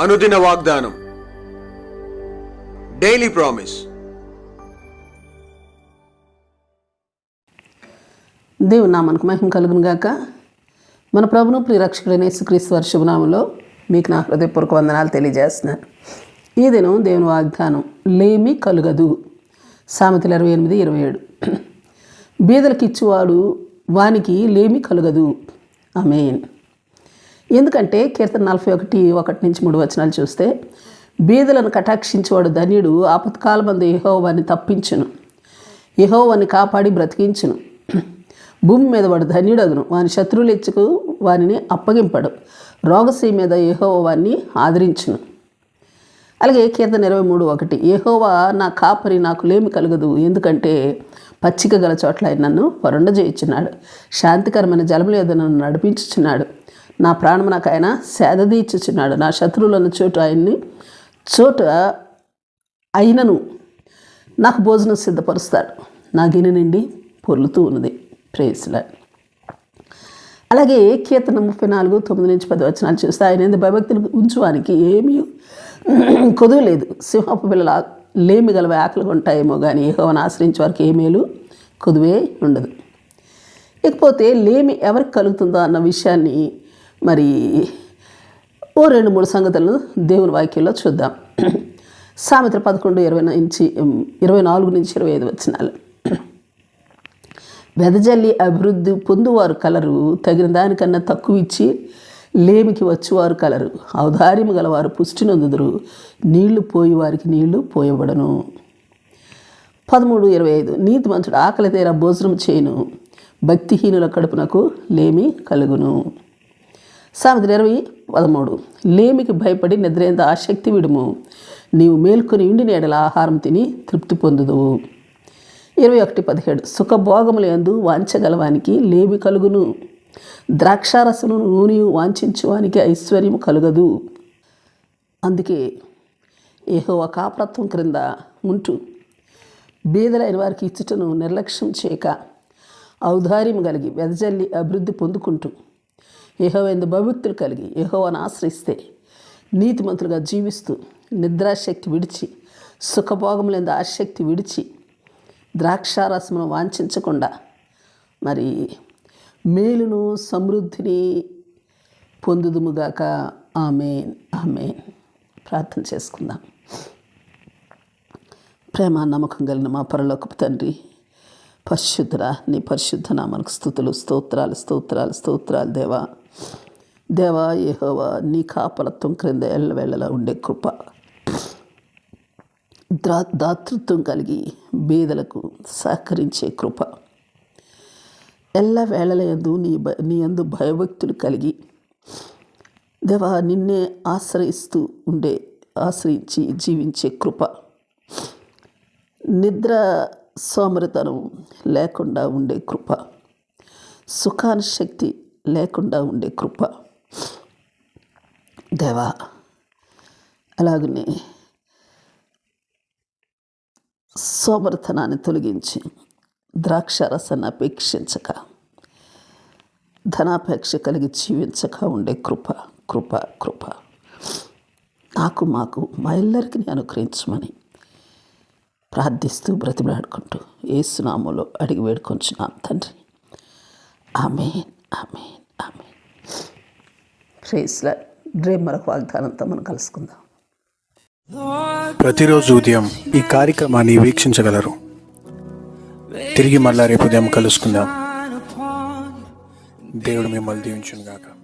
అనుదిన వాగ్దానం. Daily promise దేవుని నామానికి మహిమ కలుగును గాక. మన ప్రభును ప్రియరక్షకుడైన యేసుక్రీస్తు వారి శుభనామంలో మీకు నా హృదయపూర్వక వందనాలు తెలియజేస్తున్నాను. ఈ దినం దేవుని వాగ్దానం లేమి కలుగదు. సామెతలు ఇరవై ఎనిమిది ఇరవై ఏడు. బీదలకిచ్చువాడు వానికి లేమి కలుగదు. ఆమేన్. ఎందుకంటే కీర్తన నలభై ఒకటి ఒకటి నుంచి మూడు వచనాలు చూస్తే బీదలను కటాక్షించేవాడు ధన్యుడు ఆపత్కాలమందు యహోవాన్ని తప్పించును. యహోవాని కాపాడి బ్రతికించును. భూమి మీద వాడు ధన్యుడగును వాని శత్రువులు ఇచ్చుకు వానిని అప్పగింపడు. రోగశ్రీ మీద యహోవాన్ని వాన్ని ఆదరించును. అలాగే కీర్తన ఇరవై మూడు ఒకటి యహోవా నా కాపరి నాకు లేమి కలగదు. ఎందుకంటే పచ్చిక గల చోట్ల ఆయన నన్ను వరుండజేయుచున్నాడు శాంతికరమైన జలముల మీద నన్ను నడిపించుచున్నాడు. నా ప్రాణం నాకు ఆయన సేదదీర్చుచున్నాడు నా శత్రువులను చోటు ఆయన్ని చోట అయినను నాకు భోజనం సిద్ధపరుస్తాడు. నా గిన్నె నిండి పొర్లుతూ ఉన్నది. ప్రేయసులా అలాగే కీర్తన ముప్పై నాలుగు తొమ్మిది నుంచి పది వచనాలు చూస్తే ఆయన ఎందు భయభక్తులు ఉంచువానికి ఏమీ కొదువు లేదు. సింహపు పిల్లల లేమి గలవే ఆకలి ఉంటాయేమో కానీ ఏహోవని ఆశ్రయించే వారికి ఏ మేలు కొదువే ఉండదు. ఇకపోతే లేమి ఎవరికి కలుగుతుందో అన్న విషయాన్ని మరి ఓ రెండు మూడు సంగతులను దేవుని వాక్యంలో చూద్దాం. సామెత పదకొండు ఇరవై నుంచి ఇరవై నాలుగు నుంచి ఇరవై ఐదు వచ్చినాలు. వెదజల్లి అభివృద్ధి పొందువారు కలరు తగిన దానికన్నా తక్కువ ఇచ్చి లేమికి వచ్చేవారు కలరు. ఔదార్యం గలవారు పుష్టి నొందుదురు. నీళ్ళు పోయి వారికి నీళ్ళు పోయబడను. పదమూడు ఇరవై ఐదు. నీతి మంచుడు ఆకలి తీర భోజనం చేయను. భక్తిహీనుల కడుపునకు లేమి కలుగును. సామెత ఇరవై పదమూడు. లేమికి భయపడి నిద్రేంత ఆసక్తి విడుము. నీవు మేల్కొని ఉండి నేడల ఆహారం తిని తృప్తి పొందుదువు. ఇరవై ఒకటి పదిహేడు. సుఖభోగములు ఎందు వాంచగలవానికి లేమి కలుగును. ద్రాక్షారసను నూనె వాంఛించువానికి ఐశ్వర్యం కలుగదు. అందుకే ఏహో కాప్రత్వం క్రింద ఉంటూ బీదలైన వారికి ఇచ్చుటను నిర్లక్ష్యం చేయక ఔదార్యం కలిగి వెదజల్లి అభివృద్ధి పొందుకుంటూ. యహోవేందు భవిక్తులు కలిగి యహోవను ఆశ్రయిస్తే నీతిమంతులుగా జీవిస్తూ నిద్రాశక్తి విడిచి సుఖభోగములందు ఆశక్తి విడిచి ద్రాక్షారసమును వాంఛించకుండా మరి మేలును సమృద్ధిని పొందుదుముగాక. ఆమె ఆమె ప్రార్థన చేసుకుందాం. ప్రేమ నమ్మకం కలిగిన మా పరలోకపు తండ్రి పరిశుద్ధరా నీ పరిశుద్ధ నామనకు స్థుతులు స్తోత్రాలు స్తోత్రాలు స్తోత్రాలు దేవా. దేవా యెహోవా నీ కాపలత్వం క్రింద ఎల్లవేళలా ఉండే కృప. ద్రా దాతృత్వం కలిగి బీదలకు సహకరించే కృప. ఎల్ల వేళల యందు నీ భ నీ యందు భయభక్తులు కలిగి దేవా నిన్నే ఆశ్రయిస్తూ ఉండే ఆశ్రయించి జీవించే కృప. నిద్ర సోమరితనం లేకుండా ఉండే కృప. శక్తి లేకుండా ఉండే కృప. దేవా అలాగనే సోమరితనాన్ని తొలగించి ద్రాక్షరసాన్ని అపేక్షించక ధనాపేక్ష కలిగి జీవించక ఉండే కృప కృప కృప. నాకు మాకు మా ఇల్లరికి అనుగ్రహించమని ప్రార్థిస్తూ బ్రతిమలాడుకుంటూ ఏసునామంలో అడిగి వేడుకొంచున్నాం తండ్రి. Amen amen amen. ప్రేస్లా రేపు మరొక వాగ్దానంతో మనం కలుసుకుందాం. ప్రతిరోజు ఉదయం ఈ కార్యక్రమాన్ని వీక్షించగలరు. తిరిగి మళ్ళా రేపు ఉదయం కలుసుకుందాం. దేవుడు మిమ్మల్ని దీవించును గాక